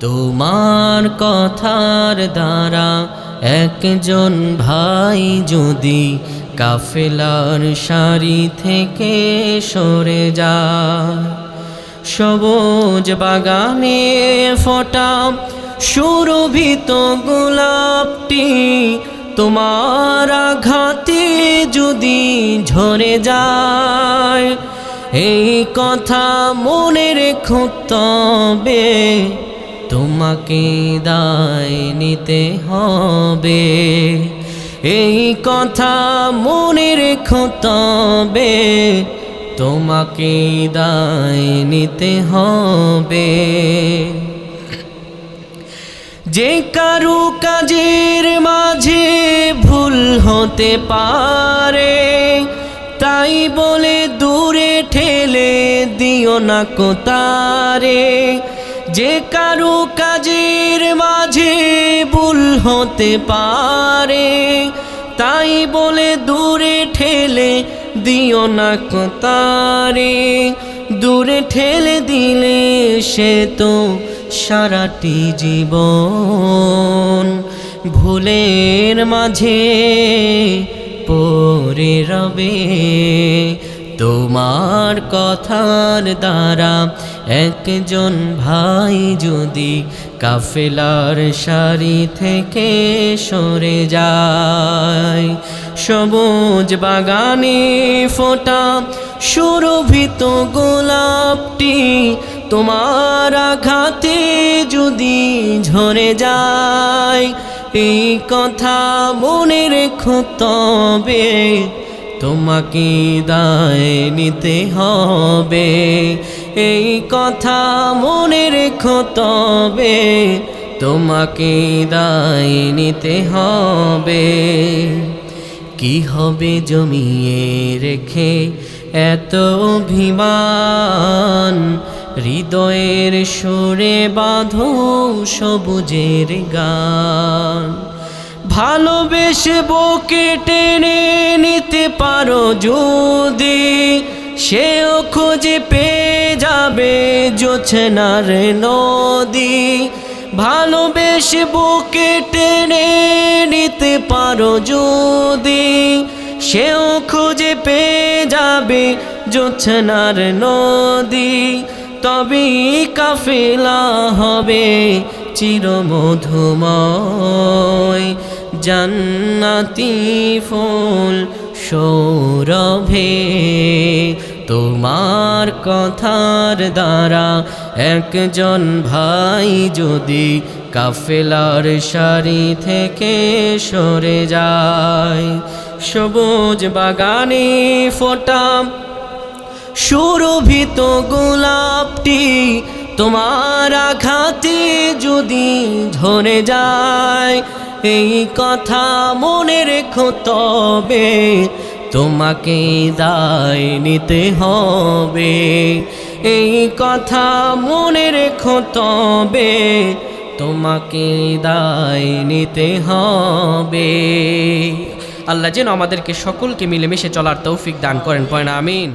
তোমার কথার দ্বারা একজন ভাই যদি কাফেলার সারি থেকে সরে যায়, সবুজ বাগানে ফোটা সুরভিত গোলাপটি তোমার আঘাতে যদি ঝরে যায়, এই কথা মনে রেখো তবে তোমাকে দায় নিতে হবে। এই কথা মনে রেখো তবে, তোমাকে দায় নিতে হবে। যে কারু কাজের মাঝে ভুল হতে পারে, তাই বলে দূরে ঠেলে দিও না কোতারে যে কারু কাজের মাঝে ভুল হতে পারে, তাই বলে দূরে ঠেলে দিও না কোতারে। দূরে ঠেলে দিলে সে তো সারাটি জীবন ভুলের মাঝে পরে রবে। তোমার কথার দ্বারা একজন ভাই যদি কাফেলার সারি থেকে সরে যায়, সবুজ বাগানে ফোটা সুরভিত গোলাপটি তোমার আঘাতে যদি ঝরে যায়, এই কথা মনে রেখো তবে তোমাকে দায় নিতে হবে। এই কথা মনে রেখো তবে, তোমাকে দায় নিতে হবে। কি হবে জমিয়ে রেখে এত অভিমান? হৃদয়ের সুরে বাঁধো সবুজের গান। ভালোবেসে বকে টেনে নিতে পারো যদি। সেও খুঁজে পেয়ে যাবে জোছনার নদী। ভালোবেসে বুকে টেনে নিতে পারো যদি। সেও খুঁজে পেয়ে যাবে জোছনার নদী। তবে কাফেলা হবে। চিরমধুময়, জান্নাতি ফুল সৌরভে, তোমার কথার দ্বারা একজন ভাই যদি কাফেলার সারি থেকে সরে যায়, সবুজ বাগানে ফোটা সুরভিত গোলাপটি তোমার আঘাতে যদি ঝরে যায়, এই কথা মনে রেখো তবে তোমাকে দায় নিতে হবে। এই কথা মনে রেখো তবে তোমাকে দায় নিতে হবে। আল্লাহ যেন আমাদেরকে সকলকে মিলেমিশে চলার তৌফিক দান করেন পয়না আমিন।